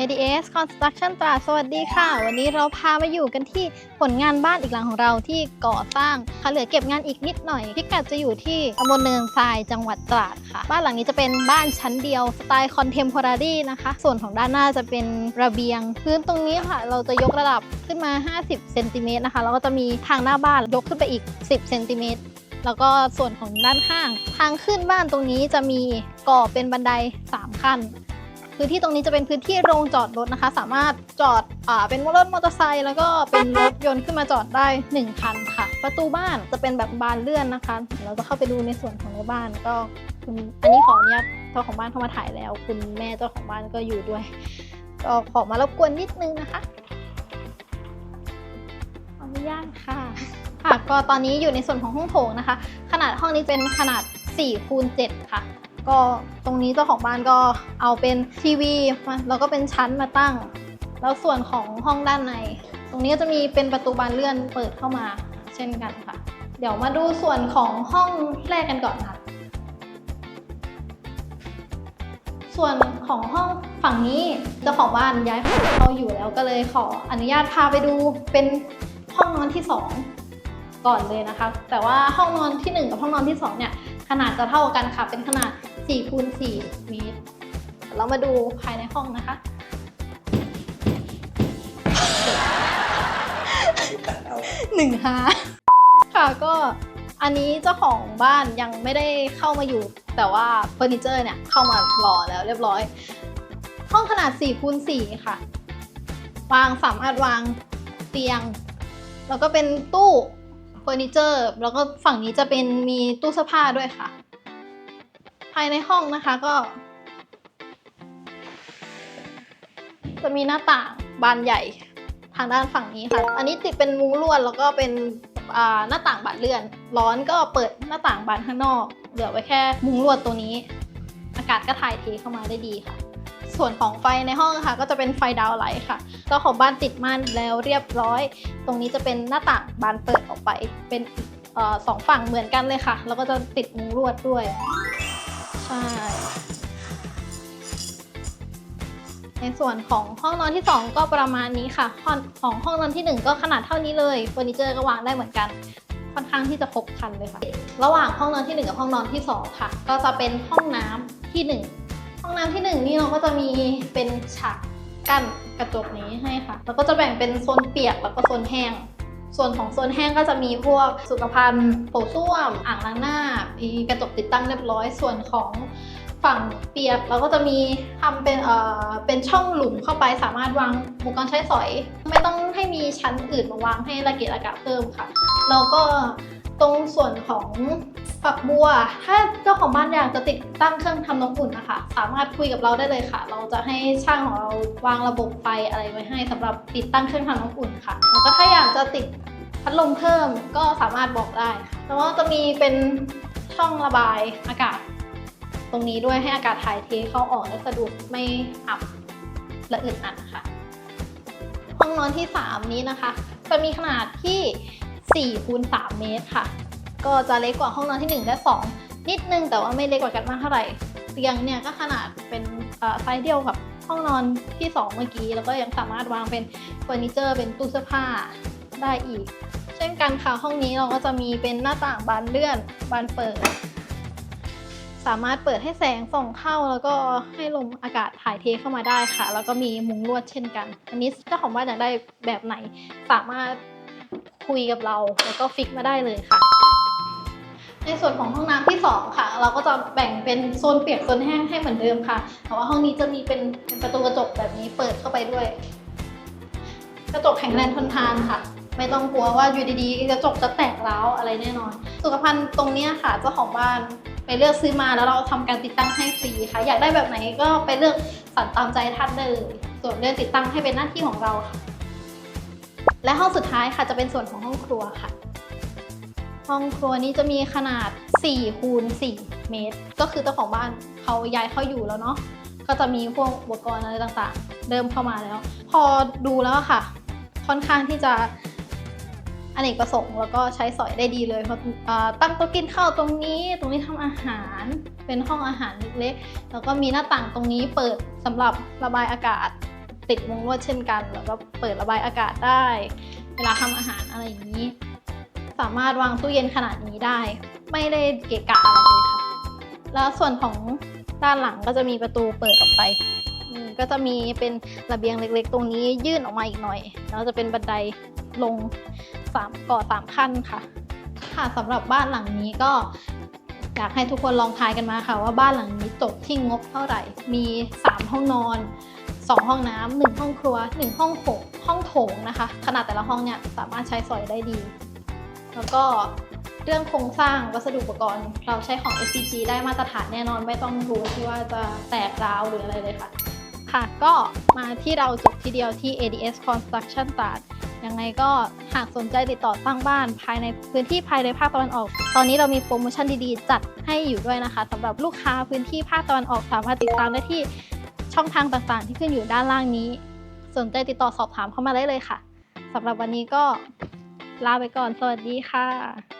Construction ตราสวัสดีค่ะ วันนี้เราพามาอยู่กันที่ผลงานบ้านอีกหลังของเราที่ก่อสร้างค่ะเหลือเก็บงานอีกนิดหน่อย พิกัดจะอยู่ที่ตำบลเนินทรายจังหวัดตราดค่ะ บ้านหลังนี้จะเป็นบ้านชั้นเดียวสไตล์คอนเทมพอรารีนะคะ ส่วนของด้านหน้าจะเป็นระเบียง พื้นตรงนี้ค่ะ เราจะยกระดับขึ้นมา 50เซนติเมตรนะคะแล้วก็จะมีทางหน้าบ้านยกขึ้นไปอีก 10เซนติเมตรแล้วก็ส่วนของด้านข้าง ทางขึ้นบ้านตรงนี้จะมีก่อเป็นบันได 3 ขั้น พื้นที่ตรงนี้จะเป็นพื้นที่โรงจอดรถนะคะ สามารถจอดอ่าเป็นรถมอเตอร์ไซค์แล้วก็เป็นรถยนต์ขึ้นมาจอดได้ 1 คันค่ะ ประตูบ้านจะเป็นแบบบานเลื่อนนะคะ เราจะเข้าไปดูในส่วนของในบ้านก็คุณอันนี้ขออนุญาตเจ้าของบ้านเข้ามาถ่ายแล้ว คุณแม่เจ้าของบ้านก็อยู่ด้วย ก็ขอมารบกวนนิดนึงนะคะขออนุญาตค่ะ ค่ะ ก็ตอนนี้อยู่ในส่วนของห้องโถงนะคะ ขนาดห้องนี้เป็นขนาด4คูณ7ค่ะ ก็ตรงนี้เจ้าของบ้านก็เอาเป็นทีวีมาแล้วก็เป็นชั้นมาตั้ง แล้วส่วนของห้องด้านใน ตรงนี้ก็จะมีเป็นประตูบานเลื่อนเปิดเข้ามาเช่นกันค่ะ เดี๋ยวมาดูส่วนของห้องแรกกันก่อนค่ะ ส่วนของห้องฝั่งนี้เจ้าของบ้านย้ายเข้าเขาอยู่แล้วก็เลยขออนุญาตพาไปดูเป็นห้องนอนที่สองก่อนเลยนะคะ แต่ว่าห้องนอนที่ 1 กับห้องนอนที่2เนี่ยขนาดจะเท่ากันค่ะเป็นขนาด 4คูณ4เมตร เรามาดูภายในห้องนะคะ หนึ่งฮาค่ะก็อันนี้เจ้าของบ้านยังไม่ได้เข้ามาอยู่ แต่ว่าเฟอร์นิเจอร์เนี่ยเข้ามารอแล้วเรียบร้อย ห้องขนาด4คูณ4ค่ะ วางสามารถวางเตียง แล้วก็เป็นตู้เฟอร์นิเจอร์ แล้วก็ฝั่งนี้จะเป็นมีตู้เสื้อผ้าด้วยค่ะ ภายในห้องนะคะก็ จะมีหน้าต่างบานใหญ่ทางด้านฝั่งนี้ค่ะ อันนี้ติดเป็นมุ้งลวดแล้วก็เป็นหน้าต่างบานเลื่อน ร้อนก็เปิดหน้าต่างบานข้างนอก เหลือไว้แค่มุ้งลวดตัวนี้ อากาศก็ถ่ายเทเข้ามาได้ดีค่ะ ส่วนของไฟในห้องค่ะ ก็จะเป็นไฟดาวไลท์ค่ะเจ้าของบ้านติดม่านแล้วเรียบร้อย ตรงนี้จะเป็นหน้าต่างบานเปิดออกไปเป็นอ่อสองฝั่งเหมือนกันเลยค่ะ แล้วก็จะติดมุ้งลวดด้วย ใช่ในส่วนของห้องนอนที่ 2 ก็ประมาณนี้ค่ะห้องของห้องนอนที่ 1 ก็ขนาดเท่านี้เลยเฟอร์นิเจอร์ก็วางได้เหมือนกัน ค่อนข้างที่จะครบครันเลยค่ะ ระหว่างห้องนอนที่ 1 กับห้องนอนที่ 2 ค่ะ ก็จะเป็นห้องน้ำที่ 1 ห้องน้ำที่ 1 นี่เราก็จะมีเป็นฉากกั้นกระจกนี้ให้ค่ะ แล้วก็จะแบ่งเป็นโซนเปียกแล้วก็โซนแห้ง ส่วนของโซนแห้งก็จะมีพวกสุขภัณฑ์โถส้วม อ่างล้างหน้ามีกระจกติดตั้งเรียบร้อย ส่วนของฝั่งเปียกเราก็จะมีทำเป็นเอ่อเป็นช่องหลุมเข้าไปสามารถวางอุปกรณ์ใช้สอย ไม่ต้องให้มีชั้นอื่นมาวางให้ระเกะระกะเพิ่มค่ะแล้วก็ตรงส่วนของ ฝักบัว ถ้าเจ้าของบ้านอยากจะติดตั้งเครื่องทำน้ำอุ่นนะคะ สามารถคุยกับเราได้เลยค่ะ เราจะให้ช่างของเราวางระบบไฟอะไรไว้ให้สำหรับติดตั้งเครื่องทำน้ำอุ่นค่ะ แล้วก็ถ้าอยากจะติดพัดลมเพิ่มก็สามารถบอกได้ค่ะแล้วก็จะมีเป็นช่องระบายอากาศ ตรงนี้ด้วยให้อากาศถ่ายเทเข้าออกได้สะดวกไม่อับและอึดอัดนะคะห้องนอนที่ 3 นี้นะคะ จะมีขนาดที่4คูณ3เมตรค่ะ ก็จะเล็กกว่าห้องนอนที่ 1 และ 2 นิดนึงแต่ว่าไม่เล็กกว่ากันมากเท่าไหร่เตียงเนี่ยก็ขนาดเป็นไซส์เดียวกับห้องนอนที่ 2 เมื่อกี้ แล้วก็ยังสามารถวางเป็นเฟอร์นิเจอร์เป็นตู้เสื้อผ้าได้อีก เช่นกันค่ะห้องนี้เราก็จะมีเป็นหน้าต่างบานเลื่อนบานเปิด สามารถเปิดให้แสงส่องเข้าแล้วก็ให้ลมอากาศถ่ายเทเข้ามาได้ค่ะ แล้วก็มีมุ้งลวดเช่นกัน อันนี้เจ้าของบ้านอยากได้แบบไหนสามารถคุยกับเราแล้วก็ฟิกมาได้เลยค่ะ ในส่วนของห้องน้ำที่ 2 ค่ะ เราก็จะแบ่งเป็นโซนเปียกโซนแห้งให้เหมือนเดิมค่ะ แต่ว่าห้องนี้จะมีเป็นประตูกระจกแบบนี้เปิดเข้าไปด้วย กระจกแข็งแรงทนทานค่ะ ไม่ต้องกลัวว่าอยู่ดีๆกระจกจะแตกร้าวอะไรแน่นอน สุขภัณฑ์ตรงนี้ค่ะเจ้าของบ้านไปเลือกซื้อมาแล้วเราทำการติดตั้งให้ฟรีค่ะ อยากได้แบบไหนก็ไปเลือกสรรตามใจท่านเลยส่วนเรื่องติดตั้งให้เป็นหน้าที่ของเราค่ะและห้องสุดท้ายค่ะจะเป็นส่วนของห้องครัวค่ะ ห้องครัวนี้จะมีขนาด4คูณ4เมตร ก็คือเจ้าของบ้านเขาย้ายเข้าอยู่แล้วเนาะก็จะมีพวกอุปกรณ์อะไรต่างๆ เริ่มเข้ามาแล้ว พอดูแล้วค่ะ ค่อนข้างที่จะอเนกประสงค์แล้วก็ใช้สอยได้ดีเลยเพราะตั้งโต๊ะกินข้าวตรงนี้ ตรงนี้ทำอาหารเป็นห้องอาหารเล็กๆแล้วก็มีหน้าต่างตรงนี้เปิดสำหรับระบายอากาศ ติดมุงลวดเช่นกัน แล้วก็เปิดระบายอากาศได้ เวลาทำอาหารอะไรอย่างนี้ สามารถวางตู้เย็นขนาดนี้ได้ ไม่ได้เกะกะอะไรเลยค่ะ แล้วส่วนของด้านหลังก็จะมีประตูเปิดออกไปก็จะมีเป็นระเบียงเล็กๆ ตรงนี้ยื่นออกมาอีกหน่อย แล้วจะเป็นบันไดลงสามก่อสามขั้นค่ะ ค่ะสำหรับบ้านหลังนี้ก็อยากให้ทุกคนลองทายกันมาค่ะ ว่าบ้านหลังนี้จบที่งบเท่าไหร่ มี 3 ห้องนอน 2 ห้องน้ำหนึ่งห้องครัว 1 ห้องโถงห้องโถงนะคะ ขนาดแต่ละห้องเนี่ยสามารถใช้สอยได้ดี แล้วก็เรื่องโครงสร้างวัสดุอุปกรณ์ เราใช้ของ SCG ได้มาตรฐานแน่นอนไม่ต้องกลัวที่ว่าจะแตกร้าวหรืออะไรเลยค่ะ ค่ะ ก็มาที่เราจบทีเดียวที่ ADS Construction ตราดยังไงก็หากสนใจติดต่อสร้างบ้านภายในพื้นที่ภายในภาคตะวันออก ตอนนี้เรามีโปรโมชั่นดีๆ จัดให้อยู่ด้วยนะคะสำหรับลูกค้าพื้นที่ภาคตะวันออกสามารถติดตามได้ที่ช่องทางต่างๆ ที่ขึ้นอยู่ด้านล่างนี้ สนใจติดต่อสอบถามเข้ามาได้เลยค่ะสำหรับวันนี้ก็ ลาไปก่อน สวัสดีค่ะ